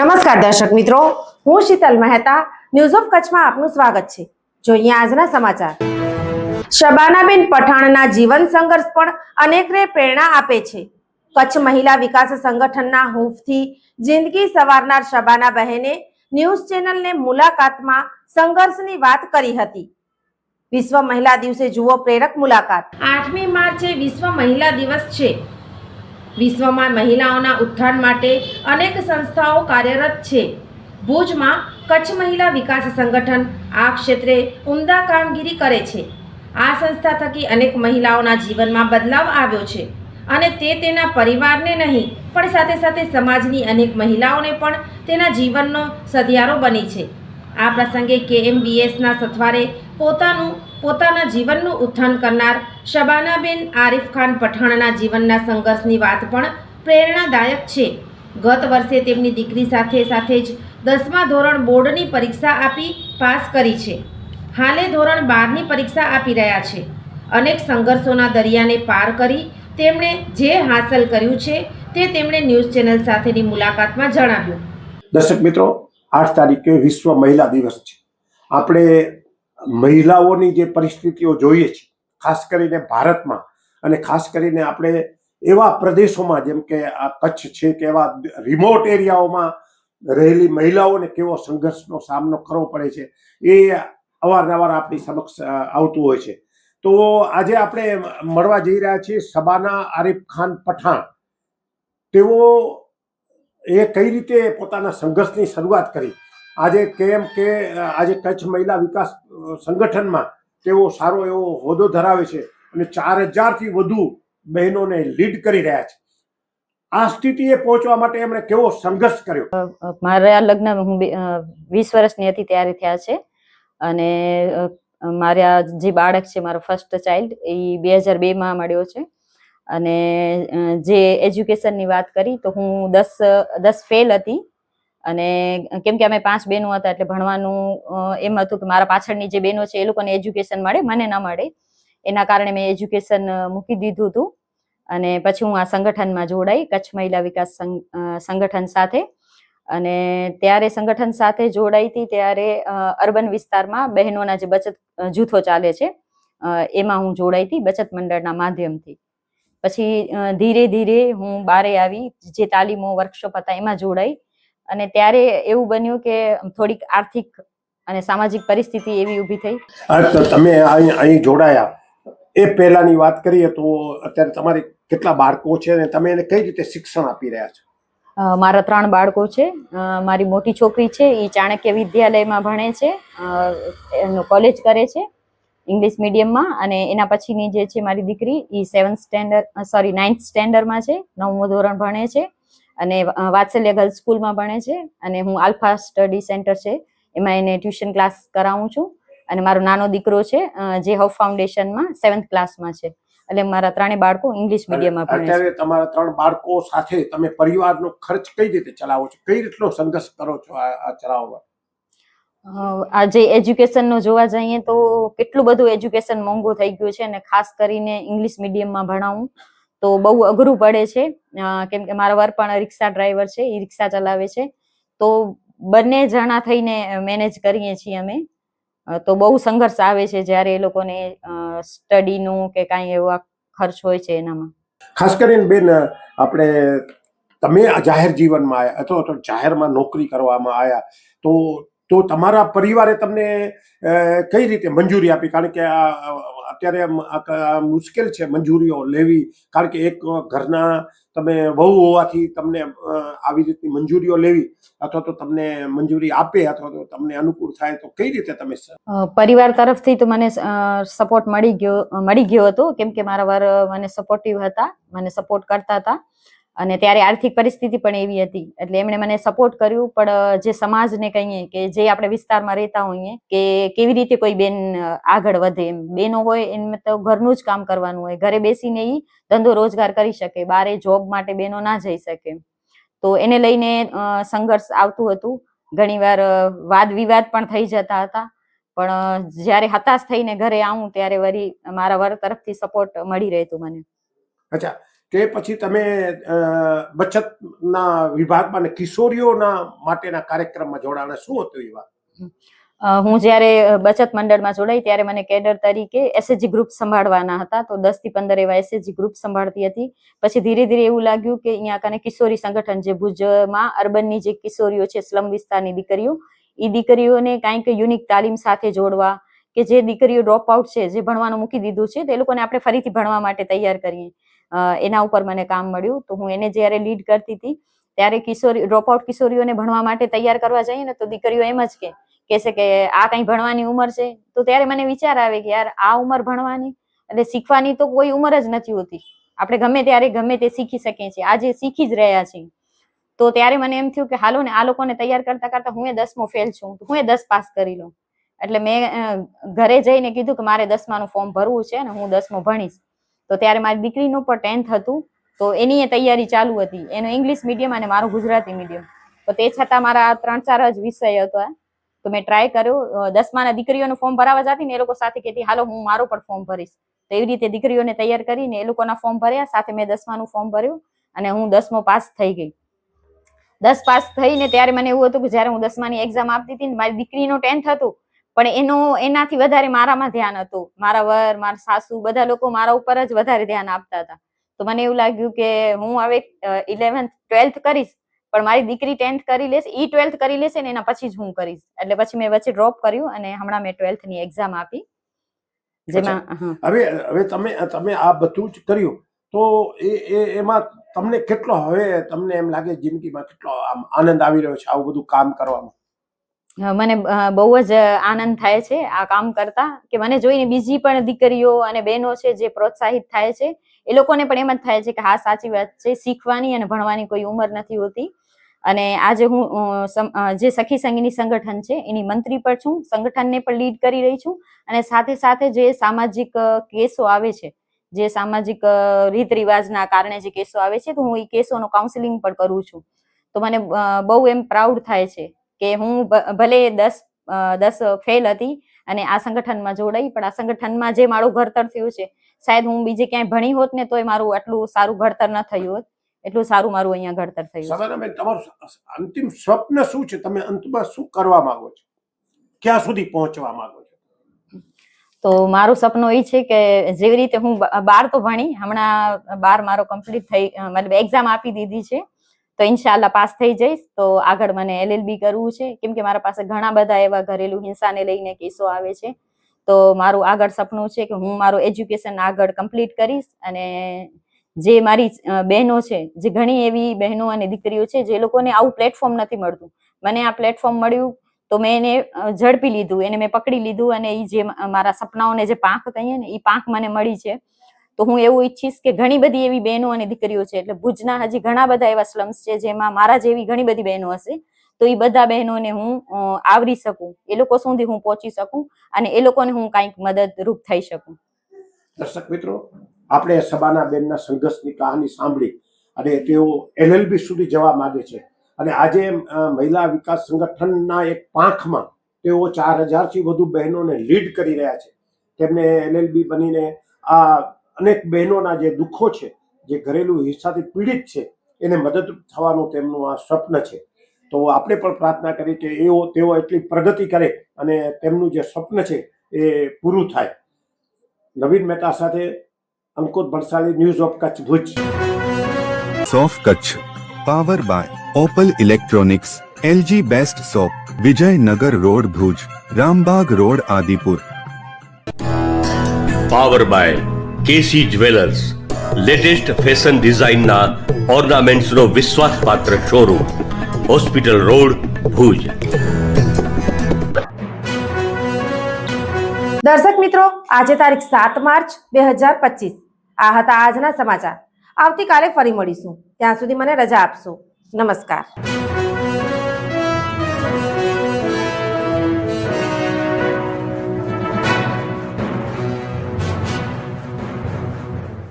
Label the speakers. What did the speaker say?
Speaker 1: નમસ્કાર દર્શક મિત્રો. હું શીતલ મહેતા ન્યૂઝ ઓફ કચ્છમાં આપનું સ્વાગત છે. જોઈએ આજના સમાચાર. શબાનાબેન પઠાણના જીવન સંઘર્ષ પણ અનેકને પ્રેરણા આપે છે. કચ્છ મહિલા વિકાસ સંગઠનના હૂંફથી જિંદગી સવારનાર શબાના બહેને ન્યૂઝ ચેનલને મુલાકાતમાં સંઘર્ષની વાત કરી હતી. વિશ્વ મહિલા દિવસે જુઓ પ્રેરક મુલાકાત. આઠમી માર્ચે વિશ્વ મહિલા દિવસ છે. વિશ્વમાં મહિલાઓના ઉત્થાન માટે અનેક સંસ્થાઓ કાર્યરત છે. ભુજમાં કચ્છ મહિલા વિકાસ સંગઠન આ ક્ષેત્રે ઉમદા કામગીરી કરે છે. આ સંસ્થા થકી અનેક મહિલાઓના જીવનમાં બદલાવ આવ્યો છે અને તે તેના પરિવારને નહીં, પણ સાથે સાથે સમાજની અનેક મહિલાઓને પણ તેના જીવનનો સધિયારો બની છે. આ પ્રસંગે કેએમબીએસના સથવારે પોતાનું, પોતાના જીવનનું ઉત્થાન કરનાર શબાનાબેન આરિફ ખાન પઠાણના જીવનના સંઘર્ષની વાત પણ પ્રેરણાદાયક છે. ગત વર્ષે તેમની દીકરી સાથે સાથે જ દસમા ધોરણ બોર્ડની પરીક્ષા આપી પાસ કરી છે. હાલે ધોરણ બારની પરીક્ષા આપી રહ્યા છે. અનેક સંઘર્ષોના દરિયાને પાર કરી તેમણે જે હાંસલ કર્યું છે તે તેમણે ન્યૂઝ ચેનલ સાથેની મુલાકાતમાં જણાવ્યું.
Speaker 2: દર્શક મિત્રો આઠ તારીખે વિશ્વ મહિલા દિવસ છે. આપણે મહિલાઓની જે પરિસ્થિતિઓ જોઈએ છે, ખાસ કરીને ભારતમાં અને ખાસ કરીને આપણે એવા પ્રદેશોમાં, જેમ કે આ કચ્છ છે કે એવા રિમોટ એરિયાઓમાં રહેલી મહિલાઓને કેવો સંઘર્ષનો સામનો કરવો પડે છે, એ અવારનવાર આપણી સમક્ષ આવતું હોય છે. તો આજે આપણે મળવા જઈ રહ્યા છીએ સબાના આરિફ ખાન પઠાણ. તેઓ એ કઈ રીતે પોતાના સંઘર્ષની શરૂઆત કરી? આજે કેમ કે આજે કચ્છ મહિલા વિકાસ સંગઠનમાં તેઓ સારો એવો હોદ્દો ધરાવે છે અને ચાર હજારથી વધુ બહેનોને લીડ કરી રહ્યા છે. આ સ્થિતિએ પહોંચવા માટે એમણે કેવો સંઘર્ષ કર્યો?
Speaker 3: મારા લગ્ન, હું વીસ વર્ષની હતી ત્યારે થયા છે. અને મારા જે બાળક છે, મારો ફર્સ્ટ ચાઇલ્ડ એ બે હજાર બેમાં મળ્યો છે. અને જે એજ્યુકેશનની વાત કરી તો હું દસ દસ ફેલ હતી. અને કેમ કે અમે પાંચ બહેનો હતા એટલે ભણવાનું એમ હતું કે મારા પાછળની જે બહેનો છે એ લોકોને એજ્યુકેશન મળે, મને ન મળે. એના કારણે મેં એજ્યુકેશન મૂકી દીધું હતું. અને પછી હું આ સંગઠનમાં જોડાઈ, કચ્છ મહિલા વિકાસ સંગઠન સાથે. અને ત્યારે સંગઠન સાથે જોડાઈ હતી ત્યારે અર્બન વિસ્તારમાં બહેનોના જે બચત જૂથો ચાલે છે એમાં હું જોડાઈ હતી બચત મંડળના માધ્યમથી. પછી ધીરે ધીરે હું બારે આવી જે તાલીમો વર્કશોપ હતા એમાં જોડાઈ. અને ત્યારે એવું બન્યું કે થોડીક આર્થિક અને સામાજિક પરિસ્થિતિ એવી ઊભી થઈ.
Speaker 2: તમે અહીં જોડાયા. એ પહેલાની વાત કરીએ તો અત્યારે તમારે કેટલા બાળકો છે અને તમે એને કઈ રીતે શિક્ષણ આપી રહ્યા છો?
Speaker 3: મારા ત્રણ બાળકો છે. મારી મોટી છોકરી છે. એ ચાણક્ય વિદ્યાલયમાં ભણે છે. એનું કોલેજ કરે છે. ઇંગ્લિશ મીડિયમમાં અને એના પછીની જે છે મારી દીકરી એ સેવન્થ સ્ટેન્ડર્ડ સોરી નાઇન્થ સ્ટેન્ડર્ડમાં છે નવમું ધોરણ ભણે છે અને વાત્સલ્ય ગર્લ્સ સ્કૂલમાં ભણે છે અને હું આલ્ફા સ્ટડી સેન્ટર છે. એમાં એને ટ્યુશન ક્લાસ કરાવું છું અને મારો નાનો દીકરો છે જે હવ ફાઉન્ડેશનમાં સેવન્થ ક્લાસમાં છે. એટલે મારા ત્રણેય બાળકો ઇંગ્લિશ મીડિયમમાં ભણે છે.
Speaker 2: અત્યારે તમારા ત્રણ બાળકો સાથે તમે પરિવારનો ખર્ચ કઈ રીતે ચલાવો છો? કઈ રીતનો સંઘર્ષ કરો છો આ ચલાવવા?
Speaker 3: અ, આ એજ્યુકેશનનો જોવા જઈએ તો કેટલું બધું એજ્યુકેશન મોંઘું થઈ ગયું છે અને ખાસ કરીને ઇંગ્લિશ મીડિયમમાં ભણાવું તો બહુ અઘરું પડે છે. કેમ કે મારા વર પણ રિક્ષા ડ્રાઈવર છે એ રિક્ષા ચલાવે છે. તો બંને જણા થઈને મેનેજ કરીએ છીએ અમે. તો બહુ સંઘર્ષ આવે છે જ્યારે એ લોકોને સ્ટડીનું કે કાંઈ એવા ખર્ચ હોય છે એનામાં.
Speaker 2: ખાસ કરીને બેન આપણે તમે જાહેર જીવનમાં આવ્યા અથવા તો જાહેરમાં નોકરી કરવામાં આવ્યા તો તો તમારા પરિવારે તમને કઈ રીતે મંજૂરી આપી? કારણ કે આ અત્યારે મુશ્કેલ છે મંજૂરીઓ લેવી. કારણ કે એક ઘરના તમે વહુ હોવાથી તમને આવી રીતની મંજૂરીઓ લેવી અથવા તો તમને મંજૂરી આપે અથવા તો તમને અનુકૂળ થાય તો કઈ રીતે તમે
Speaker 3: પરિવાર તરફથી તો મને સપોર્ટ મળી ગયો મળી ગયો હતો. કેમ કે મારા વર મને સપોર્ટિવ હતા, મને સપોર્ટ કરતા હતા. અને ત્યારે આર્થિક પરિસ્થિતિ પણ એવી હતી. એટલે એમણે મને સપોર્ટ કર્યું, પણ જે સમાજને કહીએ કે જે આપણે વિસ્તારમાં રહેતા હોઈએ, કે કેવી રીતે કોઈ બેન આગળ વધે એમ. બેનો હોય એમ તો ઘરનું જ કામ કરવાનું હોય. ઘરે બેસીને એ ધંધો રોજગાર કરી શકે. બારે જોબ માટે બેનો ના જઈ શકે. તો એને લઈને સંઘર્ષ આવતું હતું. ઘણીવાર વાદ વિવાદ પણ થઈ જતા હતા. પણ જ્યારે હતાશ થઈને ઘરે આવું, ત્યારે વરી મારા વર તરફથી સપોર્ટ મળી રહેતું મને.
Speaker 2: અચ્છા. કે પછી તમે બચતના વિભાગમાં કિશોરીઓના માટેના કાર્યક્રમમાં જોડાણ. શું હતું એ વાત?
Speaker 3: હું જ્યારે બચત મંડળમાં જોડાઈ ત્યારે મને કેડર તરીકે એસએચજી ગ્રુપ સંભાળવાના હતા. તો દસથી પંદર એવા એસએચજી ગ્રુપ સંભાળતી હતી. પછી ધીરે ધીરે એવું લાગ્યું કે અહીંયા કને કિશોરી સંગઠન જે ભુજમાં અર્બનની જે કિશોરીઓ છે, સ્લમ વિસ્તારની દીકરીઓ એ દીકરીઓને કાંઈક યુનિક તાલીમ સાથે જોડવા કે જે દીકરીઓ ડ્રોપ આઉટ છે, જે ભણવાનું મૂકી દીધું છે, તે લોકોને આપણે ફરીથી ભણવા માટે તૈયાર કરીએ. એના ઉપર મને કામ મળ્યું. તો હું એને જ્યારે લીડ કરતી હતી, ત્યારે કિશોરી ડ્રોપ આઉટ કિશોરીઓને ભણવા માટે તૈયાર કરવા જઈએ ને, તો દીકરીઓ એમ જ કે, કહેશે કે, આ કઈ ભણવાની ઉંમર છે? તો ત્યારે મને વિચાર આવે કે, યાર, આ ઉંમર ભણવાની? એટલે શીખવાની તો કોઈ ઉંમર જ નથી હોતી. આપણે ગમે ત્યારે ગમે તે શીખી શકીએ છીએ. આજે શીખી જ રહ્યા છીએ. તો ત્યારે મને એમ થયું કે, હાલો ને, આ લોકોને તૈયાર કરતા કરતા હું એ દસમો ફેલ છું. હું એ દસ પાસ કરી લઉં. એટલે મેં ઘરે જઈને કીધું કે, મારે દસમાનું ફોર્મ ભરવું છે ને, હું દસમો ભણીશ. તો ત્યારે મારી દીકરીનું પણ ટેન્થ હતું. તો એની એ તૈયારી ચાલુ હતી. એનું ઇંગ્લિશ મીડિયમ અને મારું ગુજરાતી મીડિયમ તો તે છતાં મારા ત્રણ ચાર જ વિષય હતા. તો મેં ટ્રાય કર્યો. દસમાના દીકરીઓનું ફોર્મ ભરાવા જતી ને એ લોકો સાથે કહેતી, હાલો, હું મારો પણ ફોર્મ ભરીશ. તો એવી રીતે દીકરીઓને તૈયાર કરીને એ લોકોના ફોર્મ ભર્યા. સાથે મેં દસમાનું ફોર્મ ભર્યું અને હું દસમો પાસ થઈ ગઈ. દસ પાસ થઈને ત્યારે મને એવું હતું કે જ્યારે હું દસમાની એક્ઝામ આપતી હતી મારી દીકરીનું ટેન્થ હતું પણ એનું એનાથી વધારે મારામાં ધ્યાન હતું. મારા વર મારા સાસુ બધા લોકો મારા ઉપર જ વધારે ધ્યાન આપતા હતા. તો મને એવું લાગ્યું કે હું હવે ઇલેવન્થ ટ્વેલ્થ કરીશ પણ મારી દીકરી ટેન્થ કરી લેશે ઈ ટ્વેલ્થ કરી લેશે ને એના પછી જ હું કરીશ. એટલે પછી મેં વચ્ચે ડ્રોપ કર્યું અને હમણાં મેં ટ્વેલ્થની એક્ઝામ આપી. જેમાં
Speaker 2: હવે હવે તમે તમે આ બધું જ કર્યું. તો એ એ એમાં તમને કેટલો હવે તમને એમ લાગે જિંદગીમાં કેટલો આમ આનંદ આવી રહ્યો છે આવું બધું કામ કરવામાં?
Speaker 3: મને બહુ જ આનંદ થાય છે આ કામ કરતા કે મને જોઈને બીજી પણ દીકરીઓ અને બહેનો છે જે પ્રોત્સાહિત થાય છે, એ લોકોને પણ એમ જ થાય છે કે હા, સાચી વાત છે, શીખવાની અને ભણવાની કોઈ ઉંમર નથી હોતી. અને આજે હું જે સખી સંઘની સંગઠન છે એની મંત્રી પણ છું, સંગઠનને પણ લીડ કરી રહી છું અને સાથે સાથે જે સામાજિક કેસો આવે છે, જે સામાજિક રીત રિવાજના કારણે જે કેસો આવે છે તો હું એ કેસોનું કાઉન્સિલિંગ પણ કરું છું. તો મને બહુ એમ પ્રાઉડ થાય છે. કે હું ભલે દસ દસ ફેલ હતી અને આ સંગઠનમાં જોડાઈ પણ આ સંગઠનમાં જે મારું ઘડતર થયું છે શાયદ હું બીજે ક્યાંય ભણી હોત ને તોય મારું આટલું સારું ઘડતર ન થયું હોત. એટલું સારું મારું અહીંયા ઘડતર થયું છે.
Speaker 2: તમારું અંતિમ સ્વપ્ન શું છે? તમે અંતમાં શું કરવા માંગો છો? ક્યાં સુધી પહોંચવા માંગો છો?
Speaker 3: તો મારું સપનું એ છે કે જેવી રીતે હું બાર તો ભણી હમણાં બાર મારો કમ્પ્લીટ થઈ મતલબ એક્ઝામ આપી દીધી છે. તો ઇન્શાલ્લાહ પાસ થઈ જઈશ. તો આગળ મને એલએલબી કરવું છે. કેમ કે મારા પાસે ઘણા બધા એવા ઘરેલું હિંસાને લઈને કેસો આવે છે. તો મારું આગળ સપનું છે કે હું મારું એજ્યુકેશન આગળ કમ્પ્લીટ કરીશ અને જે મારી બહેનો છે, જે ઘણી એવી બહેનો અને દીકરીઓ છે, જે લોકોને આવું પ્લેટફોર્મ નથી મળતું. મને આ પ્લેટફોર્મ મળ્યું તો મેં એને ઝડપી લીધું. એને મેં પકડી લીધું અને એ જે મારા સપનાઓને જે પાંખ કહીએ ને એ પાંખ મને મળી છે. તો હું એવું ઈચ્છીશ કે ઘણી બધી એવી બહેનો અને દીકરીઓ છે, એટલે ભુજના હજી ઘણા બધા એવા સ્લમ્સ છે જેમાં મારા જેવી ઘણી બધી બહેનો હશે, તો એ બધા બહેનોને હું આવરી શકું. એ લોકો સુધી હું પહોંચી શકું અને એ લોકોને હું કાંઈક મદદરૂપ થઈ શકું.
Speaker 2: દર્શક મિત્રો, આપણે સબાના બેનના સંઘર્ષની કહાની સાંભળી અને તેઓ એલએલબી સુધી જવા માંગે છે. અને આજે મહિલા વિકાસ સંગઠનના એક પાંખમાં તેઓ ચાર હજારથી વધુ બહેનોને લીડ કરી રહ્યા છે. તેમને એલએલબી બનીને આ અનેક બહેનોના જે દુઃખો છે જે ઘરેલું હિંસાથી પીડિત છે એને મદદરૂપ થવાનું તેમનું આ સ્વપ્ન છે. તો આપણે પણ પ્રાર્થના કરી કે એઓ તેઓ એટલી પ્રગતિ કરે અને તેમનું જે સ્વપ્ન છે એ પૂરું થાય. નવીન મહેતા સાથે Ankur Bharsali news of Kutch Bhuj.
Speaker 4: સોફ Kutch power by Opal electronics LG best shop Vijaynagar road Bhuj Rambagh road Adipur.
Speaker 5: Power by KC jewellers, latest fashion ડિઝાઇનના ઓર્નામેન્ટ્સનો વિશ્વાસપાત્ર શોરૂમ, હોસ્પિટલ રોડ, ભુજ.
Speaker 1: દર્શક મિત્રો, આજે તારીખ સાત માર્ચ બે હજાર પચીસ. આ હતા આજના સમાચાર. આવતીકાલે ફરી મળીશું. ત્યાં સુધી મને રજા આપશો. નમસ્કાર.